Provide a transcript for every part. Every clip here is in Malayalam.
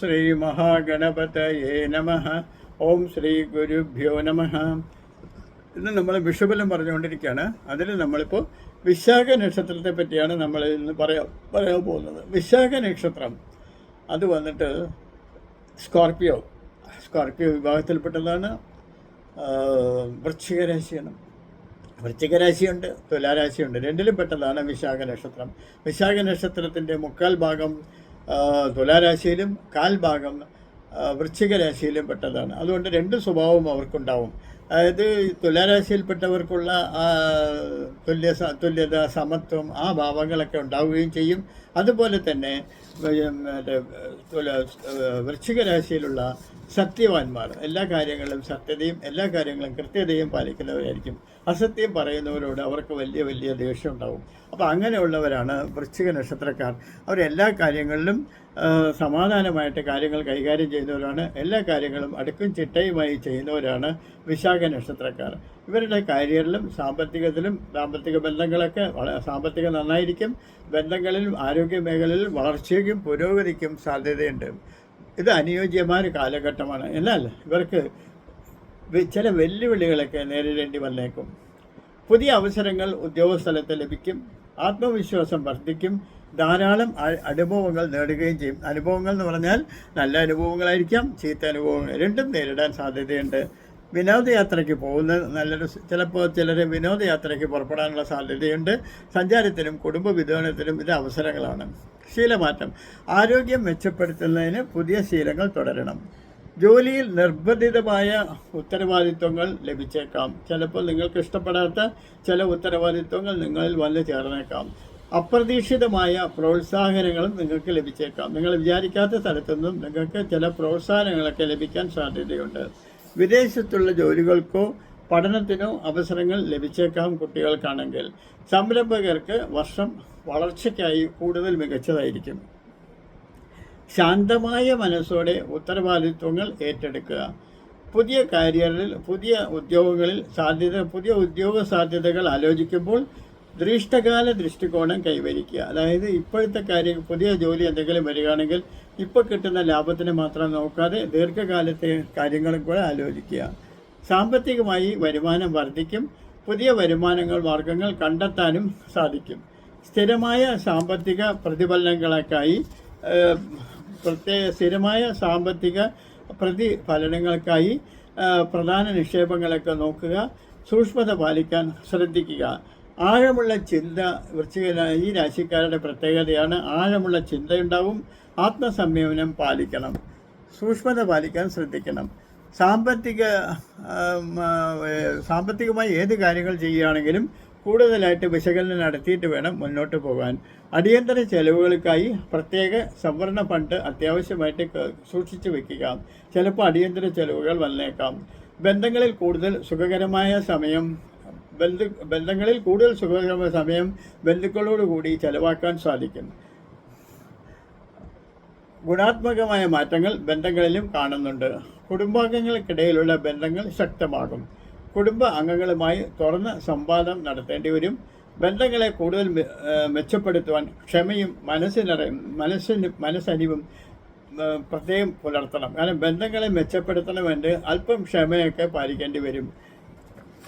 ശ്രീ മഹാഗണപതയേ നമ. ഓം ശ്രീ ഗുരുഭ്യോ നമ. ഇന്ന് നമ്മൾ വിഷുബലം പറഞ്ഞുകൊണ്ടിരിക്കുകയാണ്. അതിൽ നമ്മളിപ്പോൾ വിശാഖ നക്ഷത്രത്തെ പറ്റിയാണ് നമ്മൾ ഇന്ന് പറയാ പറയാൻ പോകുന്നത്. വിശാഖ നക്ഷത്രം. അത് വന്നിട്ട് സ്കോർപ്പിയോ സ്കോർപ്പിയോ വിഭാഗത്തിൽപ്പെട്ടതാണ്. വൃശ്ചികരാശിയാണ് വൃശ്ചികരാശിയുണ്ട് തുലാരാശിയുണ്ട്. രണ്ടിലും പെട്ടതാണ് വിശാഖ നക്ഷത്രം. വിശാഖ നക്ഷത്രത്തിന്റെ മുക്കാൽ ഭാഗം തുലാരാശിയിലും കാൽഭാഗം വൃശ്ചിക രാശിയിലും പെട്ടതാണ്. അതുകൊണ്ട് രണ്ട് സ്വഭാവവും അവർക്കുണ്ടാവും. അതായത് തുലാരാശിയിൽപ്പെട്ടവർക്കുള്ള തുല്യ തുല്യത സമത്വം ആ ഭാവങ്ങളൊക്കെ ഉണ്ടാവുകയും ചെയ്യും. അതുപോലെ തന്നെ മറ്റേ തുല വൃശ്ചിക രാശിയിലുള്ള സത്യവാന്മാർ എല്ലാ കാര്യങ്ങളും സത്യതയും എല്ലാ കാര്യങ്ങളും കൃത്യതയും പാലിക്കുന്നവരായിരിക്കും. അസത്യം പറയുന്നവരോട് അവർക്ക് വലിയ വലിയ ദേഷ്യം ഉണ്ടാവും. അപ്പോൾ അങ്ങനെയുള്ളവരാണ് വൃശ്ചിക നക്ഷത്രക്കാർ. അവർ എല്ലാ കാര്യങ്ങളിലും സമാധാനമായിട്ട് കാര്യങ്ങൾ കൈകാര്യം ചെയ്യുന്നവരാണ്. എല്ലാ കാര്യങ്ങളും അടുക്കും ചിട്ടയുമായി ചെയ്യുന്നവരാണ് വിശാഖ നക്ഷത്രക്കാർ. ഇവരുടെ കരിയറിലും സാമ്പത്തികത്തിലും സാമ്പത്തിക ബന്ധങ്ങളൊക്കെ സാമ്പത്തികം നന്നായിരിക്കും. ബന്ധങ്ങളിലും ആരോഗ്യ മേഖലയിലും വളർച്ചയ്ക്കും പുരോഗതിക്കും സാധ്യതയുണ്ട്. ഇത് അനുയോജ്യമായ ഒരു കാലഘട്ടമാണ്. എന്നാൽ ഇവർക്ക് ചില വെല്ലുവിളികളൊക്കെ നേരിടേണ്ടി വന്നേക്കും. പുതിയ അവസരങ്ങൾ ഉദ്യോഗസ്ഥലത്ത് ലഭിക്കും. ആത്മവിശ്വാസം വർദ്ധിക്കും. ധാരാളം അനുഭവങ്ങൾ നേടുകയും ചെയ്യും. അനുഭവങ്ങൾ എന്ന് പറഞ്ഞാൽ നല്ല അനുഭവങ്ങളായിരിക്കാം ചീത്ത അനുഭവങ്ങൾ രണ്ടും നേരിടാൻ സാധ്യതയുണ്ട്. വിനോദയാത്രയ്ക്ക് പോകുന്നത് നല്ലൊരു ചിലപ്പോൾ ചിലർ വിനോദയാത്രയ്ക്ക് പുറപ്പെടാനുള്ള സാധ്യതയുണ്ട്. സഞ്ചാരത്തിനും കുടുംബ വിതരണത്തിനും ഇത് അവസരങ്ങളാണ്. ശീലമാറ്റം. ആരോഗ്യം മെച്ചപ്പെടുത്തുന്നതിന് പുതിയ ശീലങ്ങൾ തുടരണം. ജോലിയിൽ നിർബന്ധിതമായ ഉത്തരവാദിത്വങ്ങൾ ലഭിച്ചേക്കാം. ചിലപ്പോൾ നിങ്ങൾക്ക് ഇഷ്ടപ്പെടാത്ത ചില ഉത്തരവാദിത്വങ്ങൾ നിങ്ങളിൽ വന്നു ചേർന്നേക്കാം. അപ്രതീക്ഷിതമായ പ്രോത്സാഹനങ്ങളും നിങ്ങൾക്ക് ലഭിച്ചേക്കാം. നിങ്ങൾ വിചാരിക്കാത്ത സ്ഥലത്തുനിന്നും നിങ്ങൾക്ക് ചില പ്രോത്സാഹനങ്ങളൊക്കെ ലഭിക്കാൻ സാധ്യതയുണ്ട്. വിദേശത്തുള്ള ജോലികൾക്കോ പഠനത്തിനോ അവസരങ്ങൾ ലഭിച്ചേക്കാം കുട്ടികൾക്കാണെങ്കിൽ. സംരംഭകർക്ക് വർഷം വളർച്ചയ്ക്കായി കൂടുതൽ മികച്ചതായിരിക്കും. ശാന്തമായ മനസ്സോടെ ഉത്തരവാദിത്വങ്ങൾ ഏറ്റെടുക്കുക. പുതിയ കരിയറിൽ പുതിയ ഉദ്യോഗങ്ങളിൽ സാധ്യത പുതിയ ഉദ്യോഗ സാധ്യതകൾ ആലോചിക്കുമ്പോൾ ദൃഷ്ടകാല ദൃഷ്ടികോണം കൈവരിക്കുക. അതായത് ഇപ്പോഴത്തെ കാര്യം പുതിയ ജോലി എന്തെങ്കിലും വരികയാണെങ്കിൽ ഇപ്പോൾ കിട്ടുന്ന ലാഭത്തിന് മാത്രം നോക്കാതെ ദീർഘകാലത്തെ കാര്യങ്ങളും കൂടെ ആലോചിക്കുക. സാമ്പത്തികമായി വരുമാനം വർദ്ധിക്കും. പുതിയ വരുമാനങ്ങൾ മാർഗങ്ങൾ കണ്ടെത്താനും സാധിക്കും. സ്ഥിരമായ സാമ്പത്തിക പ്രതിഫലനങ്ങൾക്കായി പ്രത്യേക സ്ഥിരമായ സാമ്പത്തിക പ്രതിഫലനങ്ങൾക്കായി പ്രധാന നിക്ഷേപങ്ങളൊക്കെ നോക്കുക. സൂക്ഷ്മത പാലിക്കാൻ ശ്രദ്ധിക്കുക. ആഴമുള്ള ചിന്ത വൃശ്ചിക ഈ രാശിക്കാരുടെ പ്രത്യേകതയാണ് ആഴമുള്ള ചിന്തയുണ്ടാവും ആത്മസംയമനം പാലിക്കണം സൂക്ഷ്മത പാലിക്കാൻ ശ്രദ്ധിക്കണം. സാമ്പത്തിക സാമ്പത്തികമായി ഏത് കാര്യങ്ങൾ ചെയ്യുകയാണെങ്കിലും കൂടുതലായിട്ട് വിശകലനം നടത്തിയിട്ട് വേണം മുന്നോട്ട് പോകാൻ. അടിയന്തര ചെലവുകൾക്കായി പ്രത്യേക സംവരണ ഫണ്ട് അത്യാവശ്യമായിട്ട് സൂക്ഷിച്ചു വെക്കുക. ചിലപ്പോൾ അടിയന്തര ചെലവുകൾ വന്നേക്കാം. ബന്ധങ്ങളിൽ കൂടുതൽ സുഖകരമായ സമയം ബന്ധു ബന്ധങ്ങളിൽ കൂടുതൽ സുഖകരമായ സമയം ബന്ധുക്കളോടുകൂടി ചെലവാക്കാൻ സാധിക്കുന്നു ഗുണാത്മകമായ മാറ്റങ്ങൾ ബന്ധങ്ങളിലും കാണുന്നുണ്ട്. കുടുംബാംഗങ്ങൾക്കിടയിലുള്ള ബന്ധങ്ങൾ ശക്തമാകും. കുടുംബ അംഗങ്ങളുമായി തുറന്ന സംവാദം നടത്തേണ്ടി വരും. ബന്ധങ്ങളെ കൂടുതൽ മെച്ചപ്പെടുത്തുവാൻ ക്ഷമയും മനസ്സിനറ മനസ്സിന് മനസ്സരിവും ഏഹ് പ്രത്യേകം പുലർത്തണം. കാരണം ബന്ധങ്ങളെ മെച്ചപ്പെടുത്തണമെന്ന് അല്പം ക്ഷമയൊക്കെ പാലിക്കേണ്ടി വരും.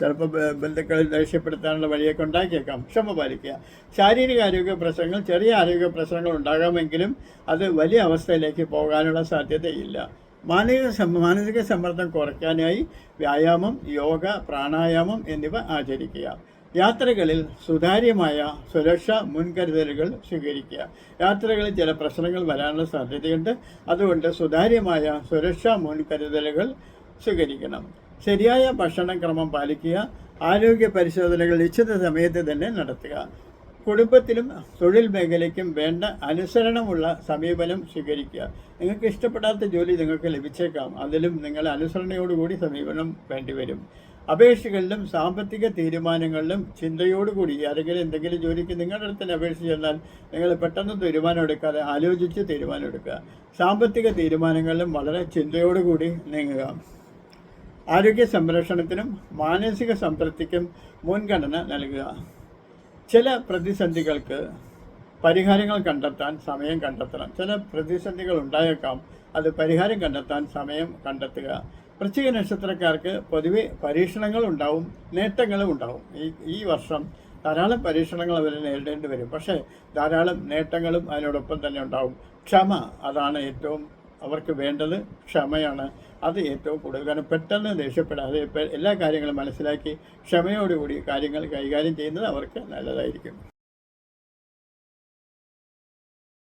ചിലപ്പോൾ ബന്ധുക്കളിൽ ദേഷ്യപ്പെടുത്താനുള്ള വഴിയൊക്കെ ഉണ്ടാക്കിയേക്കാം. ക്ഷമ പാലിക്കുക. ശാരീരിക ആരോഗ്യ പ്രശ്നങ്ങൾ ചെറിയ ആരോഗ്യ പ്രശ്നങ്ങൾ ഉണ്ടാകാമെങ്കിലും അത് വലിയ അവസ്ഥയിലേക്ക് പോകാനുള്ള സാധ്യതയില്ല. മാനസിക മാനസിക സമ്മർദ്ദം കുറയ്ക്കാനായി വ്യായാമം യോഗ പ്രാണായാമം എന്നിവ ആചരിക്കുക. യാത്രകളിൽ സുതാര്യമായ സുരക്ഷാ മുൻകരുതലുകൾ സ്വീകരിക്കുക. യാത്രകളിൽ ചില പ്രശ്നങ്ങൾ വരാനുള്ള സാധ്യതയുണ്ട്. അതുകൊണ്ട് സുതാര്യമായ സുരക്ഷാ മുൻകരുതലുകൾ സ്വീകരിക്കണം. ശരിയായ ഭക്ഷണക്രമം പാലിക്കുക ആരോഗ്യ പരിശോധനകൾ നിശ്ചിത സമയത്ത് തന്നെ നടത്തുക. കുടുംബത്തിലും തൊഴിൽ മേഖലയ്ക്കും വേണ്ട അനുസരണമുള്ള സമീപനം സ്വീകരിക്കുക. നിങ്ങൾക്ക് ഇഷ്ടപ്പെടാത്ത ജോലി നിങ്ങൾക്ക് ലഭിച്ചേക്കാം. അതിലും നിങ്ങൾ അനുസരണയോടുകൂടി സമീപനം വേണ്ടിവരും. അപേക്ഷകളിലും സാമ്പത്തിക തീരുമാനങ്ങളിലും ചിന്തയോടുകൂടി ആരെങ്കിലും എന്തെങ്കിലും ജോലിക്ക് നിങ്ങളുടെ അടുത്ത് തന്നെ അപേക്ഷ ചെന്നാൽ നിങ്ങൾ പെട്ടെന്ന് തീരുമാനം എടുക്കാതെ ആലോചിച്ച് തീരുമാനം എടുക്കുക. സാമ്പത്തിക തീരുമാനങ്ങളിലും വളരെ ചിന്തയോടുകൂടി നീങ്ങുക. ആരോഗ്യ സംരക്ഷണത്തിനും മാനസിക സംതൃപ്തിക്കും മുൻഗണന നൽകുക. ചില പ്രതിസന്ധികൾക്ക് പരിഹാരങ്ങൾ കണ്ടെത്താൻ സമയം കണ്ടെത്തണം. ചില പ്രതിസന്ധികൾ ഉണ്ടായേക്കാം. അത് പരിഹാരം കണ്ടെത്താൻ സമയം കണ്ടെത്തുക. വൃശ്ചിക നക്ഷത്രക്കാർക്ക് പൊതുവെ പരീക്ഷണങ്ങൾ ഉണ്ടാവും നേട്ടങ്ങളും ഉണ്ടാവും. ഈ ഈ വർഷം ധാരാളം പരീക്ഷണങ്ങൾ അവർ നേരിടേണ്ടി വരും. പക്ഷേ ധാരാളം നേട്ടങ്ങളും അതിനോടൊപ്പം തന്നെ ഉണ്ടാവും. ക്ഷമ അതാണ് ഏറ്റവും അവർക്ക് വേണ്ടത് ക്ഷമയാണ്. അത് ഏറ്റവും കൂടുതൽ. കാരണം പെട്ടെന്ന് ദേഷ്യപ്പെടാതെ എല്ലാ കാര്യങ്ങളും മനസ്സിലാക്കി ക്ഷമയോടുകൂടി കാര്യങ്ങൾ കൈകാര്യം ചെയ്യുന്നത് അവർക്ക് നല്ലതായിരിക്കും.